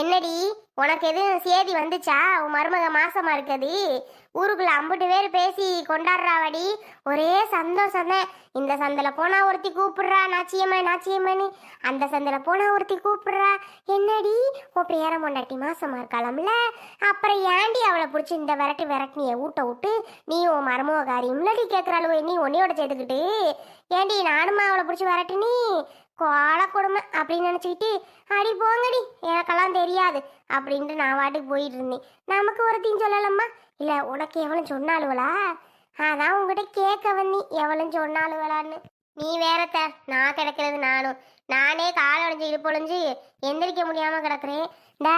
என்னடி உனக்கு எதுவும் சேதி வந்துச்சா? உன் மருமக மாசமா இருக்குது. ஊருக்குள்ள அம்புட்டு பேர் பேசி கொண்டாடுறாவடி. ஒரே சந்தோஷம் தான் இந்த சந்தில போனா ஒருத்தி கூப்பிடுறா நாச்சியம்மா நாச்சியம்மன்னு. அந்த சந்தில போனா ஒருத்தி கூப்பிடுறா. என்னடி உன் பேர பொண்டாட்டி மாசமா இருக்காளாம்ல. அப்புறம் ஏன்டி அவளை பிடிச்சி இந்த விரட்டு விரட்டினிய ஊட்ட விட்டு நீ உன் மருமக காரியம் முன்னாடி கேட்குறாளுவோ நீ உன்னையோட சேர்த்துக்கிட்டு? ஏண்டி நானுமா அவளை பிடிச்சி விரட்டினி? கோல கொடுமை அப்படின்னு நினச்சிக்கிட்டு அடி போங்கடி எனக்கெல்லாம் தெரியாது அப்படின்ட்டு நான் வாட்டுக்கு போயிட்டு இருந்தேன். நமக்கு ஒருத்தையும் சொல்லலம்மா. இல்லை உனக்கு எவளும் சொன்னாளுவலா அதான் உங்ககிட்ட கேட்க வந்தி எவளும் சொன்னாளுவலான்னு நீ வேறத்த நான் கிடக்கிறது நானும். நானே கால் உடஞ்சி இடுப்பொழிஞ்சு எந்திரிக்க முடியாம கிடக்குறேன். டா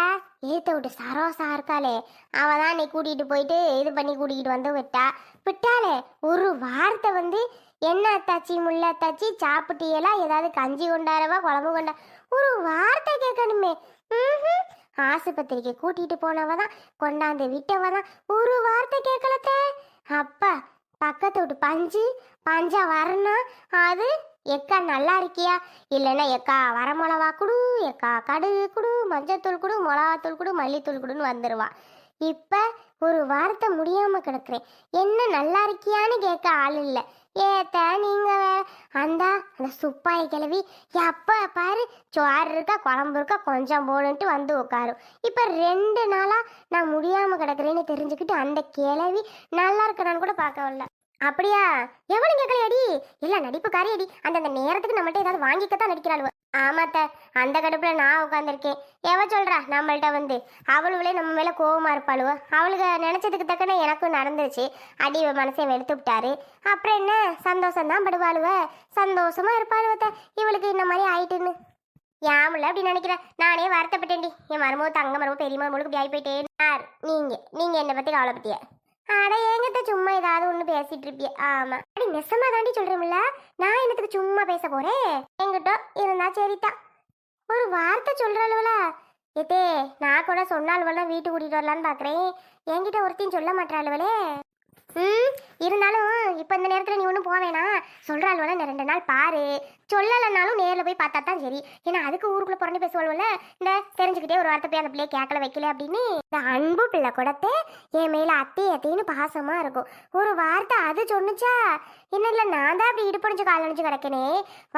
ஏத்த விட்டு சரோசா இருக்காளே. அவ தான் நீ கூட்டிகிட்டு போயிட்டு இது பண்ணி கூட்டிகிட்டு வந்து விட்டா. விட்டாளே ஒரு வார்த்தை வந்து என்ன அத்தாச்சி முள்ள அத்தாச்சி சாப்பிட்டியெல்லாம் ஏதாவது கஞ்சி கொண்டாரவா குழம்பு கொண்டா? ஒரு வார்த்தை கேட்கணுமே. ஆஸ்பத்திரிக்கு கூட்டிகிட்டு போனவ தான் கொண்டாந்து விட்டவ தான் ஒரு வார்த்தை கேட்கலத்தே. அப்பா பக்கத்து விட்டு பஞ்சு பஞ்சா வரணும் அது எக்கா நல்லா இருக்கியா? இல்லைன்னா எக்கா வரமிளவா குடு எக்கா கடுகு குடு மஞ்சத்தூள் குடு மிளகாத்தூள் குடு மல்லித்தூள் குடுன்னு வந்துடுவான் இப்போ ஒரு வார்த்தை முடியாமல் கிடக்குறேன். என்ன நல்லா இருக்கியான்னு கேட்க ஆள் இல்லை. ஏத்த நீங்கள் வேற அந்தா அந்த சுப்பாய் கிளவி எப்போ பாரு சோறு இருக்கா குழம்பு இருக்கா கொஞ்சம் போடுன்ட்டு வந்து உட்காரும். இப்போ ரெண்டு நாளாக நான் முடியாமல் கிடக்குறேன்னு தெரிஞ்சுக்கிட்டு அந்த கிளவி நல்லா இருக்கிறான்னு கூட பார்க்க வரல. அப்படியா? எவனும் கேட்கலையாடி இல்ல நடிப்புக்காரி அடி அந்தந்த நேரத்துக்கு நம்மள்ட்ட ஏதாவது வாங்கிக்கத்தான் நடிக்கிறாளுவ. ஆமாத்த அந்த கடுப்புல நான் உட்காந்துருக்கேன் எவ சொல்றா நம்மள்ட்ட வந்து? அவளுவளே நம்ம மேல கோவமா இருப்பாளுவ? அவளுக்கு நினைச்சதுக்கு தக்கன எனக்கும் நடந்துருச்சு. அடி மனசை வெளுத்து விட்டாரு. அப்புறம் என்ன? சந்தோஷம் தான் படுவாளுவ. சந்தோஷமா இருப்பாளுவத்த. இவளுக்கு இந்த மாதிரி ஆயிட்டுன்னு. யாமுல அப்படி நினைக்கிறேன் நானே வருத்தப்பட்டேன்டி. என் மருமோ தங்க மருமோ பெரிய மருமகளுக்கு இப்படி ஆகி போயிட்டேன் நீங்க. நீங்க என்னை பத்தி கவலைப்பட்டிய? அட ஏங்கத்த சும்மா ஏதாவது ஒண்ணு பேசிட்டு இருப்பிய. ஆமா. அடி நெசமா தாண்டி சொல்றேன்ல நான் என்னத்துக்கு சும்மா பேச போறேன் எங்கிட்ட இருந்தா சரிதான் ஒரு வார்த்தை சொல்றாளுவல ஏத்தே நான் கூட சொன்னாலுவெல்லாம் வீட்டுக்கு கூட்டிட்டு வரலான்னு பாக்குறேன். என்கிட்ட ஒருத்தையும் சொல்ல மாட்டாளுவலே ம் இருந்தாலும் இப்போ இந்த நேரத்தில் நீ ஒன்றும் போவேனா சொல்கிறாள்வல இந்த ரெண்டு நாள் பாரு. சொல்லலைனாலும் நேரில் போய் பார்த்தா தான் சரி. ஏன்னா அதுக்கு ஊருக்குள்ளே புறணி பேசுவாள்வல இந்த தெரிஞ்சுக்கிட்டே ஒரு வார்த்தை போய் அந்த பிள்ளைய கேட்கல வைக்கல அப்படின்னு இந்த அன்பு பிள்ளை கூடத்தே என் மேலே அத்தை அத்தைன்னு பாசமாக இருக்கும். ஒரு வார்த்தை அது சொன்னுச்சா? என்ன இல்லை நான் தான் அப்படி இடுப்படிஞ்சு கால் அணிஞ்சு கிடக்கனே.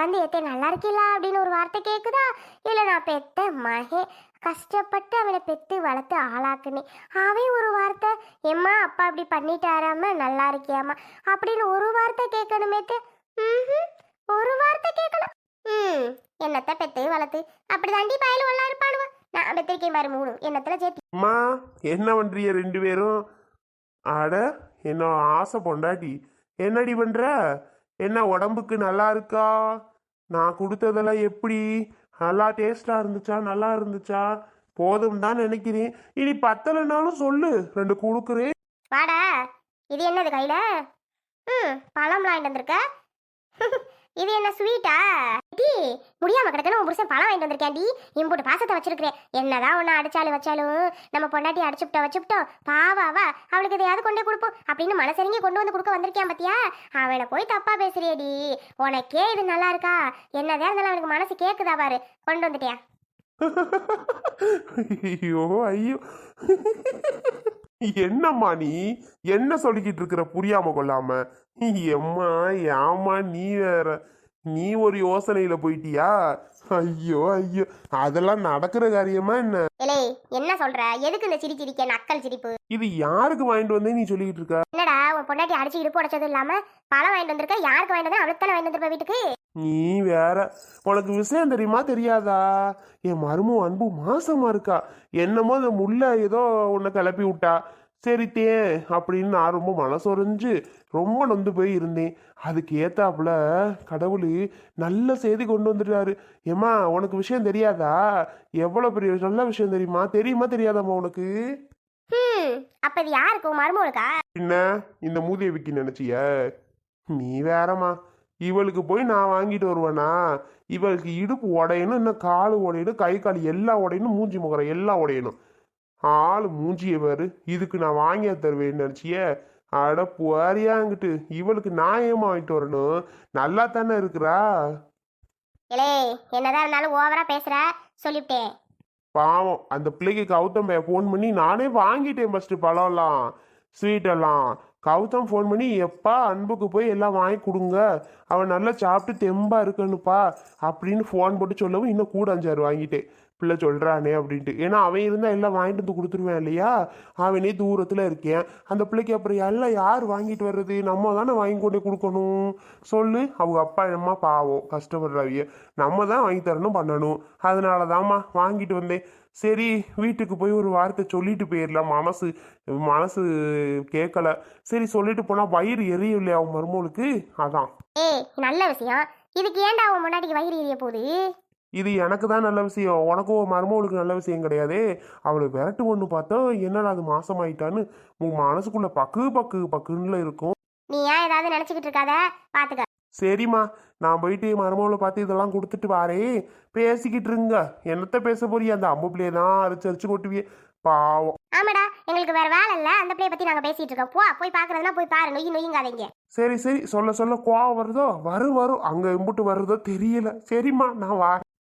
வந்து எத்தே நல்லா இருக்கீங்களா அப்படின்னு ஒரு வார்த்தை கேட்குதா இல்லை நான் பெத்த மகே கஷ்டப்பட்டு அவனை பெத்து வளர்த்து ஆளாக்குனேன் அவன் ஒரு வார்த்தை எம்மா அப்பா அப்படி பண்ணிட்டாராம நல்லா இருக்கியாமா அப்படின்னு ஒரு வார்த்தை கேட்கணுமேத்து. ம் ம் என்னத்த பெத்து வளர்த்து அப்படி தாண்டி பயலும் எல்லாம் இருப்பானுவ நான் பெத்திருக்கேன் பாரு மூணு என்னத்துல சேர்த்து. அம்மா என்ன பண்றீங்க ரெண்டு பேரும்? அட என்ன ஆசை பொண்டாட்டி. என்னடி பண்ற? என்ன உடம்புக்கு நல்லா இருக்கா? நான் கொடுத்ததெல்லாம் எப்படி? நல்லா டேஸ்டா இருந்துச்சா? நல்லா இருந்துச்சா? போதும் தான் நினைக்கிறேன். இனி பத்தலைனாலும் சொல்லு ரெண்டு கொடுக்குறேன். வாடா இது என்னது கையில? ம் பழம் வாங்கிட்டு வந்திருக்க? இது என்ன ஸ்வீட்டா டி முடியாம கிடக்கணும் உன் புருஷன் பழம் வாங்கிட்டு வந்திருக்கேன்டி இம்புட்டு பாசத்தை வச்சிருக்கிறேன். என்னதான் ஒன்று அடிச்சாலும் வச்சாலும் நம்ம பொண்டாட்டி அடிச்சுப்ட்டோம் வச்சுப்ட்டோம் பாவாவா அவளுக்கு எதையாவது கொண்டே கொடுப்போம் அப்படின்னு மனசரிங்க கொண்டு வந்து கொடுக்க வந்திருக்கேன் பத்தியா? அவனை போய் தப்பா பேசுறியடி. உனக்கே இது நல்லா இருக்கா? என்னதான் இருந்தாலும் அவனுக்கு மனசு கேக்குதா பாரு. கொண்டு வந்துட்டியா? ஐயோ ஐயோ. என்னம்மா நீ? என்ன சொல்லிக்கிட்டு இருக்கிற புரியாம கொள்ளாம? எம்மா ஏம்மா நீ வேற. நீ ஒரு யோசனையில போயிட்டியா? ஐயோ ஐயோ. அதெல்லாம் நடக்கிற காரியமா என்ன? இலே என்ன சொல்ற? எதுக்கு இந்த சிரி சிரிக்க நக்கல் சிரிப்பு? இது யாருக்கு வாங்கிட்டு வந்தே நீ சொல்லிக்கிட்டு இருக்க? என்னடா உன் பொண்டாட்டி அடிச்சு இடுப்பு உடைச்சதும் இல்லாம பழம் வாங்கிட்டு வந்திருக்க? யாருக்கு வாங்கிட்டு வந்தா? அவளுக்கு வாங்கிட்டு வந்திருப்ப வீட்டுக்கு? நீ வேற. உனக்கு விஷயம் தெரியுமா தெரியாதா? என் மருமம் அன்பு மாசமா இருக்கா. என்னமோ அந்த முள்ள ஏதோ உன்னை கிளப்பி விட்டா. சரித்தே அப்படின்னு நான் ரொம்ப மனசொரைஞ்சு ரொம்ப நொந்து போய் இருந்தேன். அதுக்கு ஏத்தாப்புல கடவுள் நல்ல செய்தி கொண்டு வந்துட்டாரு. ஏம்மா உனக்கு விஷயம் தெரியாதா? எவ்வளோ பெரிய நல்ல விஷயம் தெரியுமா? தெரியுமா தெரியாதாம்மா உனக்கு? அப்ப இது யாருக்கு மருமகளுக்கா? என்ன இந்த மூதியை விக்கி நினைச்சிய? நீ வேறம்மா. இவளுக்கு போய் நான் வாங்கிட்டு வருவேனா? இவளுக்கு இடுப்பு உடையணும் இன்னும் கால் உடையணும் கை கால் எல்லாம் உடையணும் மூஞ்சி முகரம் எல்லாம் உடையணும். ஆள் மூஞ்சிய பாரு. இதுக்கு நான் வாங்கியா தருவேன்னு நினச்சிய. அட புவாரியாங்கிட்டு இவளுக்கு நான் ஏமா வாங்கிட்டு வரணும்? நல்லா தானே இருக்கிறா? இலே என்னதான் இருந்தாலும் ஓவரா பேசுற. சொல்லிவிட்டேன். பாவம் அந்த பிள்ளைக்கு கௌதம் ஃபோன் பண்ணி நானே வாங்கிட்டேன் ஃபஸ்ட்டு பழம்லாம். ஸ்வீட்டெல்லாம் கௌதம் ஃபோன் பண்ணி எப்பா அன்புக்கு போய் எல்லாம் வாங்கி கொடுங்க. அவன் நல்லா சாப்பிட்டு தெம்பா இருக்கணுப்பா அப்படின்னு ஃபோன் போட்டு சொல்லவும் இன்னும் கூட அஞ்சாறு வாங்கிட்டேன். பிள்ளை சொல்கிறானே அப்படின்ட்டு. ஏன்னா அவன் இருந்தால் எல்லாம் வாங்கிட்டு வந்து கொடுத்துருவேன் இல்லையா? அவனே தூரத்தில் இருக்கேன். அந்த பிள்ளைக்கு அப்புறம் எல்லாம் யார் வாங்கிட்டு வர்றது? நம்ம தானே வாங்கி கொண்டு கொடுக்கணும். சொல்லு. அவங்க அப்பா அம்மா பாவம். கஷ்டப்படுறாவிய நம்ம தான் வாங்கி தரணும் பண்ணணும். அதனால தாம்மா வாங்கிட்டு வந்தேன். சரி வீட்டுக்கு போய் ஒரு வார்த்தை சொல்லிட்டு போயிடலாம் மனசு மனசு கேட்கல. சரி சொல்லிட்டு போனால் வயிறு எரியும் இல்லையா அவன் மருமகளுக்கு? அதான். ஏ நல்ல விஷயம். இதுக்கு ஏன்டா அவன் முன்னாடிக்கு வயிறு எரிய போகுது? இது எனக்கு தான் நல்ல விஷயம். உனக்கும் உன் மருமகளுக்கு நல்ல விஷயம் கிடையாது. அவளை விரட்டு ஒன்று பார்த்தா என்னடா அது மாசமாயிட்டான்னு உன் மனசுக்குள்ள பக்கு பக்கு பக்குன்னு இருக்கும். நீ ஏன் ஏதாவது நினச்சிக்கிட்டு இருக்காத? பார்த்துக்க சரிம்மா நான் போயிட்டு மருமகளை பார்த்து இதெல்லாம் கொடுத்துட்டு வாரேன் பேசிக்கிட்டு இருங்க. என்னத்த பேச போறிய? அந்த அம்பு பிள்ளைய தான் அரைச்சு அரைச்சு கொட்டுவியே. பாவம். ஆமாடா எங்களுக்கு வேற வேலை இல்லை. அந்த பிள்ளைய பற்றி நாங்கள் பேசிகிட்டு இருக்கோம். போ போய் பார்க்குறதுனா போய் பாரு. நொய் நொய்யுங்காதீங்க சரி சரி. சொல்ல சொல்ல கோவம் வருதோ? வரும் வரும். அங்க இம்புட்டு வருதோ தெரியல. சரிம்மா நான் வா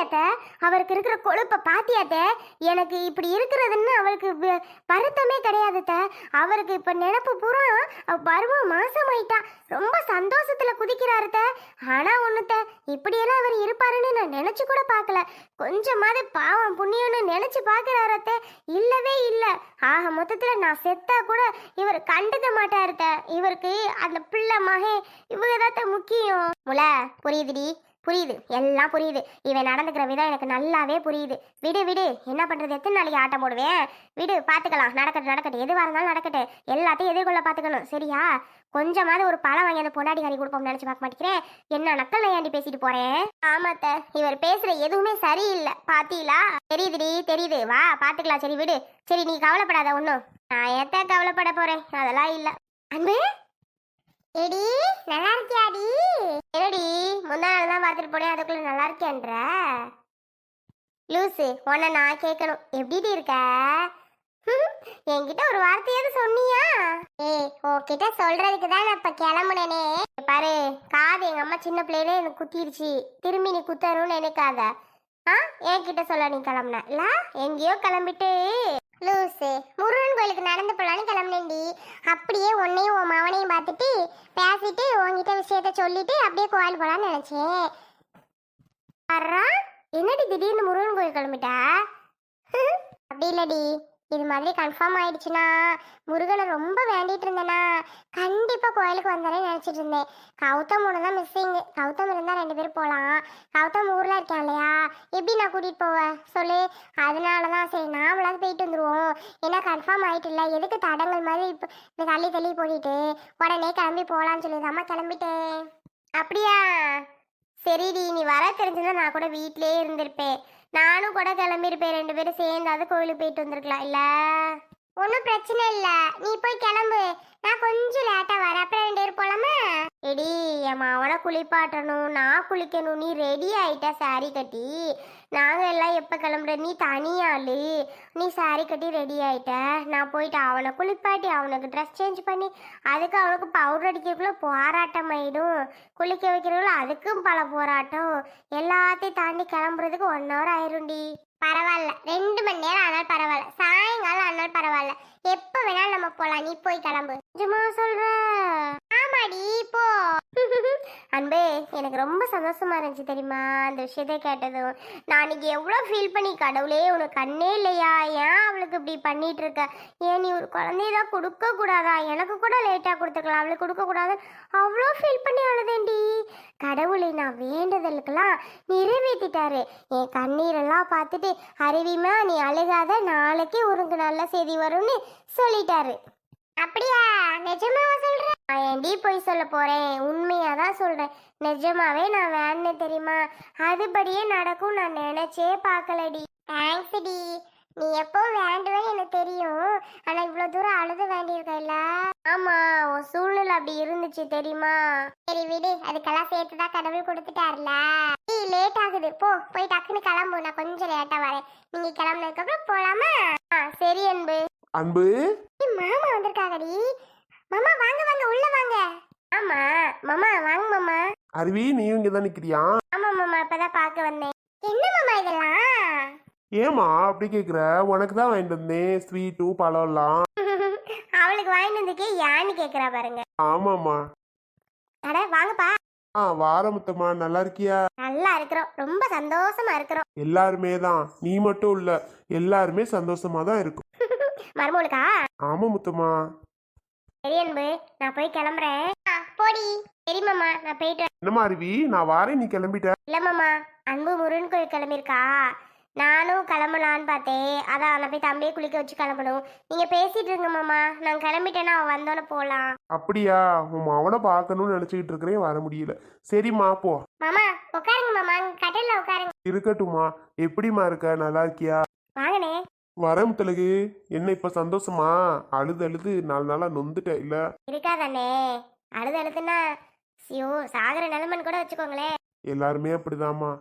பாத்தியாத்த? அவருக்கு இருக்கிற கொழுப்பை பாத்தியாத்த? எனக்கு இப்படி இருக்கிறதுன்னு அவருக்கு வருத்தமே கிடையாதுத்த. அவருக்கு இப்ப நினப்பு பூரா பருவம் பருவம் மாசமாயிட்டா. ரொம்ப சந்தோஷத்துல குதிக்கிறாருத்த. ஆனா ஒண்ணுத்த இப்படியெல்லாம் அவர் இருப்பாருன்னு நான் நினைச்சு கூட பார்க்கல. கொஞ்சமாவது பாவம் புண்ணியம்னு நினைச்சு பாக்குறாரத்த இல்லவே இல்ல. ஆக மொத்தத்துல நான் செத்தா கூட இவர் கண்டுக்க மாட்டாருத்த. இவருக்கு அந்த பிள்ளை மகே இவங்க தான் முக்கியம். முல புரியுதுடி? புரியுது. எல்லாம் புரியுது. இவன் நடந்துக்கிற விதம் எனக்கு நல்லாவே புரியுது. விடு விடு. என்ன பண்றது? எத்தனை நாளைக்கு ஆட்டம் போடுவேன்? விடு பார்த்துக்கலாம் நடக்கட்டும் நடக்கட்டும். எதுவாக இருந்தாலும் நடக்கட்டும். எல்லாத்தையும் எதிர்கொள்ள பாத்துக்கணும். சரியா? கொஞ்சமாவது ஒரு பழம் வாங்கி அந்த பொண்டாடி கறி கொடுப்போம் நினச்சி பார்க்க மாட்டேங்கிறேன் என்ன நக்கல் நையாண்டி பேசிட்டு போறேன் ஆமாத்த. இவர் பேசுற எதுவுமே சரியில்லை. பாத்தீங்களா? தெரியுதுடி தெரியுது. வா பாத்துக்கலாம். சரி விடு. சரி நீ கவலைப்படாத ஒன்றும் நான் ஏத்த கவலைப்பட போறேன். அதெல்லாம் இல்லை. அன்பு? எடி நல்லா இருக்கியாடி? என்னடி முந்தா நாள் தான் பார்த்துட்டு போனேன். அதுக்குள்ள நல்லா இருக்கியான்ற? லூசு உன்னை நான் கேட்கணும். எப்படி இருக்க? என்கிட்ட ஒரு வார்த்தையாவது சொன்னியா? ஏய் உன்கிட்ட சொல்றதுக்கு தான் நான் இப்ப கிளம்புனேனே. பாரு காது எங்க அம்மா சின்ன பிள்ளையிலே எனக்கு குத்திருச்சு. திரும்பி நீ குத்தணும்னு நினைக்காத. ஆ என்கிட்ட சொல்ல நீ கிளம்புன. இல்ல எங்கேயோ கிளம்பிட்டு. லூசு. முருகன் கோயிலுக்கு நடந்து போலான்னு கிளம்புனேன்டி. அப்படியே உன்னையும் உன் மவனையும் பார்த்துட்டு பேசிட்டு உன்கிட்ட விஷயத்த சொல்லிட்டு அப்படியே கோயில் போலான்னு நினைச்சேன். அறா என்னடி திடீர்னு முருகன் கோயில் கிளம்பிட்டா? அப்படி இல்லடி இது மாதிரி கன்ஃபார்ம் ஆயிடுச்சுன்னா முருகனை ரொம்ப வேண்டிட்டு இருந்தேனா கண்டிப்பாக கோயிலுக்கு வந்தானே நினச்சிட்டு இருந்தேன். கௌதம் ஒன்று தான் மிஸ்ஸிங் கௌதம் இருந்தால் ரெண்டு பேரும் போகலாம் கௌதம் ஊரில் இருக்கேன் இல்லையா? எப்படி நான் கூட்டிகிட்டு போவேன் சொல்லு. அதனால தான் சரி நாமளாவது போயிட்டு வந்துடுவோம் ஏன்னா கன்ஃபார்ம் ஆயிட்டு இல்லை. எதுக்கு தடங்கள் மாதிரி இப்போ இந்த தள்ளி தள்ளி போட்டுட்டு உடனே கிளம்பி போகலான்னு சொல்லிதாம்மா கிளம்பிட்டேன். அப்படியா? சரிடி நீ வர தெரிஞ்சிருந்தா நான் கூட வீட்டிலேயே இருந்திருப்பேன். நானும் கூட கிளம்பியிருப்பேன். ரெண்டு பேரும் சேர்ந்தாவது கோயிலுக்கு போயிட்டு வந்திருக்கலாம். இல்ல? ஒன்றும் பிரச்சனை இல்லை. நீ போய் கிளம்பு. நான் கொஞ்சம் லேட்டாக வரேன். அப்புறம் ரெண்டு பேரும் போலாமா? எடி என் மாவனை குளிப்பாட்டணும். நான் குளிக்கணும். நீ ரெடி ஆயிட்ட சாரி கட்டி. நாங்கள் எல்லாம் எப்போ கிளம்புற? நீ தனியாளு நீ சாரி கட்டி ரெடி ஆயிட்ட. நான் போயிட்டு அவனை குளிப்பாட்டி அவனுக்கு ட்ரெஸ் சேஞ்ச் பண்ணி அதுக்கு அவனுக்கு பவுடர் அடிக்கிறதுக்குள்ள போராட்டம் ஆயிடும். குளிக்க வைக்கிறதுக்குள்ள அதுக்கும் பல போராட்டம். எல்லாத்தையும் தாண்டி கிளம்புறதுக்கு ஒன் ஹவர் ஆயிரும்டி. பரவாயில்ல. ரெண்டு மணி நேரம் ஆனால் பரவாயில்ல. சாயங்காலம் ஆனால் பரவாயில்ல. எப்போ வேணாலும் நம்ம போகலாம் நீ போய் கிளம்பு. நிஜமா சொல்ற? ஆமாடி போ. அன்பே எனக்கு ரொம்ப சந்தோஷமா இருந்துச்சு தெரியுமா? அந்த விஷயத்தை கேட்டதும். நான் அன்னைக்கு எவ்வளோ ஃபீல் பண்ணி கடவுளே உனக்கு கண்ணே இல்லையா? ஏன் அவளுக்கு இப்படி பண்ணிட்டு இருக்க ஏன் நீ ஒரு குழந்தைய தான் கொடுக்க கூடாதா எனக்கு கூட லேட்டாக கொடுத்துக்கலாம். அவளுக்கு கொடுக்க கூடாது அவ்வளோ ஃபீல் பண்ணி அழுதேண்டி கடவுளை நான் வேண்டுதலுக்கெல்லாம் நிறைவேற்றிட்டாரு என் கண்ணீரெல்லாம் பார்த்துட்டு அருவிமா நீ அழுகாத. நாளைக்கு உனக்கு நல்ல செய்தி வரும்னு சொல்லிட்டாரு. அப்படியா? நிஜமா? ஏன்டி போய் சொல்ல போறேன்? உண்மையா தான் சொல்றேன். நிஜமாவே நான் வேணுன்னு தெரியுமா? அதுபடியே நடக்கும் நான் நினைச்சே பார்க்கலடி. Thanks D. நீ எப்போ வேண்டுவேன்னு எனக்கு தெரியும். ஆனா இவ்வளவு தூரம் அழுது வேண்டியிருக்கல ஆமா உன் சூழ்நிலை அப்படி இருந்துச்சு தெரியுமா? சரி விடு. அதுக்கெல்லாம் சேர்த்து தான் கடவுள் கொடுத்துட்டாருல ஏய் லேட் ஆகுது. போ போய் டக்குன்னு கிளம்பு. நான் கொஞ்சம் லேட்டா வரேன். நீங்க கிளம்புனதுக்கு அப்புறம் போலாமா? ஆ சரி அன்பு. அன்பு? மாமா வந்திருக்காங்கடி. மாமா வாங்க வாங்க உள்ள வாங்க. ஆமா மாமா வாங்க மாமா. அருவி நீயும் இங்கே தான் நிற்கிறியா ஆமா மாமா இப்பதான் பார்க்க வந்தேன். என்ன மாமா இதெல்லாம்? ஏமா அப்படி கேட்குற உனக்கு தான் வாங்கிட்டு வந்தேன் ஸ்வீட்டு பழம்லாம். அவளுக்கு வாங்கிட்டு வந்துக்கே ஏன்னு கேக்குறா பாருங்க. ஆமாம்மா. அட வாங்கப்பா. ஆ வாரமுத்தம்மா நல்லா இருக்கியா? நல்லா இருக்கிறோம் ரொம்ப சந்தோஷமா இருக்கிறோம். எல்லாருமே தான் நீ மட்டும் இல்ல எல்லாருமே சந்தோஷமா தான் இருக்கும். மருமகளுக்கா? ஆமா முத்தம்மா. சரி அன்பு நான் போய் கிளம்புறேன். ஆ, போடி. சரி மாமா நான் போயிட்டு வரேன். என்னம்மா அருவி? நான் வாரேன் நீ கிளம்பிட்ட. இல்ல மாமா அன்பு முருகன் கோயில் கிளம்பியிருக்கா. நானும் கிளம்பலான்னு பார்த்தேன். அதான் நான் போய் தம்பியை குளிக்க வச்சு கிளம்பணும். நீங்க பேசிட்டு இருங்க மாமா. நான் கிளம்பிட்டேன்னா அவன் வந்தோன்னே போலாம். அப்படியா? உன் அவனை பார்க்கணும்னு நினச்சிக்கிட்டு இருக்கிறேன் வர முடியல. சரிம்மா போ. மாமா உட்காருங்க மாமா. கட்டில உட்காருங்க. இருக்கட்டும்மா. எப்படிம்மா இருக்க? நல்லா இருக்கியா? வாங்கனே வரேன் முத்தலகு என்ன இப்ப சந்தோஷமா? அழுது அழுது நாலு நாளா நொந்துட்ட இல்ல? இருக்காதானே? அழுது அழுதுன்னா ஐயோ சாகர நிலைமன் கூட வச்சுக்கோங்களேன் எல்லாருமே அப்படிதாம்மா.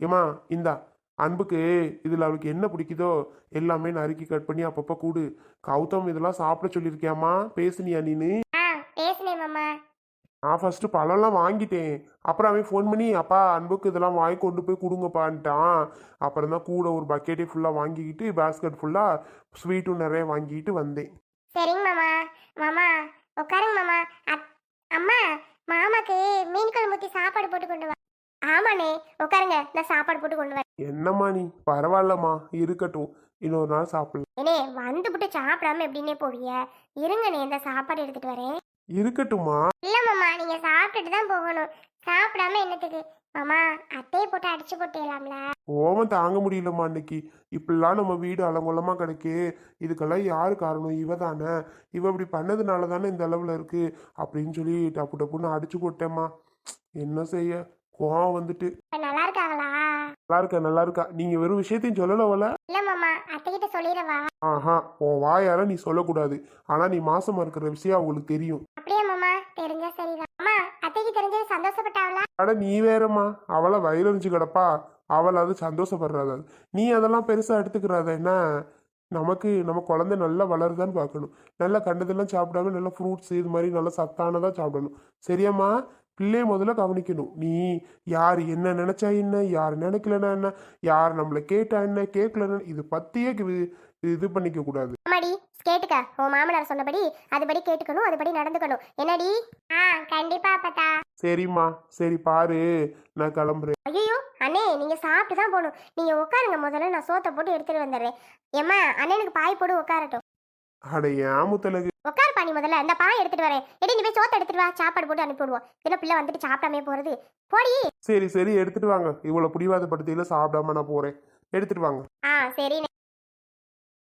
ஏமா இந்தா அன்புக்கு இதில் அவளுக்கு என்ன பிடிக்குதோ எல்லாமே நறுக்கி கட் பண்ணி அப்பப்போ கூடு. கௌதம் இதெல்லாம் சாப்பிட சொல்லியிருக்கியாம்மா? பேசுனியா நீனு? நான் ஃபர்ஸ்ட் பழம்லாம் வாங்கிட்டேன். அப்புறம் அவன் ஃபோன் பண்ணி அப்பா அன்புக்கு இதெல்லாம் வாங்கி கொண்டு போய் கொடுங்கப்பான்ட்டான். அப்புறம் தான் கூட ஒரு பக்கெட்டே ஃபுல்லாக வாங்கிக்கிட்டு பேஸ்கெட் ஃபுல்லாக ஸ்வீட்டும் நிறைய வாங்கிட்டு வந்தேன். சரிங்க மாமா. மாமா உட்காருங்க மாமா. அம்மா மாமாக்கு மீன் குழம்பு ஊற்றி சாப்பாடு போட்டு கொண்டு வா. ஆமாண்ணே உட்காருங்க. நான் சாப்பாடு போட்டு கொண்டு வரேன். என்னம்மா நீ? பரவாயில்லம்மா இருக்கட்டும். இன்னொரு நாள் சாப்பிடலாம். ஏனே வந்துபிட்டு சாப்பிடாம எப்படின்னே போவீங்க இருங்கண்ணே இந்த சாப்பாடு எடுத்துட்டு வரேன். இருக்கட்டும்மா. இல்ல மாமா நீங்க சாப்பிட்டுட்டு தான் போகணும். சாப்பிடாம என்னத்துக்கு? மாமா அட்டையை போட்டு அடிச்சு போட்டேலாம்ல கோவம் தாங்க முடியலம்மா அன்னைக்கு. இப்படிலாம் நம்ம வீடு அலங்கோலமா கிடக்கு. இதுக்கெல்லாம் யாரு காரணம்? இவ தானே இவ இப்படி பண்ணதுனால தானே இந்த அளவுல இருக்கு. அப்படின்னு சொல்லி டப்பு டப்புன்னு அடிச்சு போட்டேம்மா. என்ன செய்ய? கோவம் வந்துட்டு. இப்ப நல்லா இருக்காங்களா? நல்லா இருக்கா நல்லா இருக்கா? நீங்க வெறும் விஷயத்தையும் சொல்லலவல? இல்ல மாமா அத்தைகிட்ட சொல்லிடவா? ஆஹா உன் வாயார நீ சொல்லக்கூடாது. ஆனா நீ மாசமா இருக்கிற விஷயம் அவங்களுக்கு தெரியும். அப்படியே மாமா? தெரிஞ்சா சரிதான். அம்மா அத்தைக்கு தெரிஞ்சது சந்தோஷப்பட்டாவளா? அட நீ வேறம்மா. அவளை வயிறறிஞ்சு கிடப்பா. அவள் அது சந்தோஷப்படுறாத. நீ அதெல்லாம் பெருசா எடுத்துக்கிறாத என்ன? நமக்கு நம்ம குழந்தை நல்லா வளருதான்னு பார்க்கணும். நல்லா கண்டதெல்லாம் சாப்பிடாம நல்லா ஃப்ரூட்ஸ் இது மாதிரி நல்லா சத்தானதா சாப்பிடணும். சரியாம்மா? பிள்ளைய முதல்ல கவனிக்கணும். நீ யார் என்ன நினைச்சா என்ன யார் நினைக்கலன்னா என்ன யார் நம்மளை கேட்டா என்ன கேட்கலன்னா இது பத்தியே இது- பண்ணிக்க கூடாது. கேட்டுக்க. உன் மாமனார் சொன்னபடி அதுபடி கேட்டுக்கணும் அதுபடி நடந்துக்கணும். என்னடி? ஆ கண்டிப்பா அப்பத்தா. சரிம்மா சரி பாரு நான் கிளம்புறேன். ஐயோ அண்ணே நீங்க சாப்பிட்டு தான் போகணும். நீங்க உட்காருங்க முதல்ல நான் சோத்தை போட்டு எடுத்துட்டு வந்துடுறேன். ஏம்மா அண்ணனுக்கு பாய் போட்டு உட்காரட்டும். அட ஏன் முத்தலகு உட்காருப்பா நீ முதல்ல. இந்த பாய் எடுத்துட்டு வரேன். எடி நீ போய் சோத்தை எடுத்துட்டு வா. சாப்பாடு போட்டு அனுப்பி விடுவோம். என்ன பிள்ளை வந்துட்டு சாப்பிடாமே போறது. போடி. சரி சரி எடுத்துட்டு வாங்க. இவ்வளோ பிடிவாதப்படுத்தியில சாப்பிடாம நான் போறேன். எடுத்துட்டு வாங்க. ஆ சரிண்ணே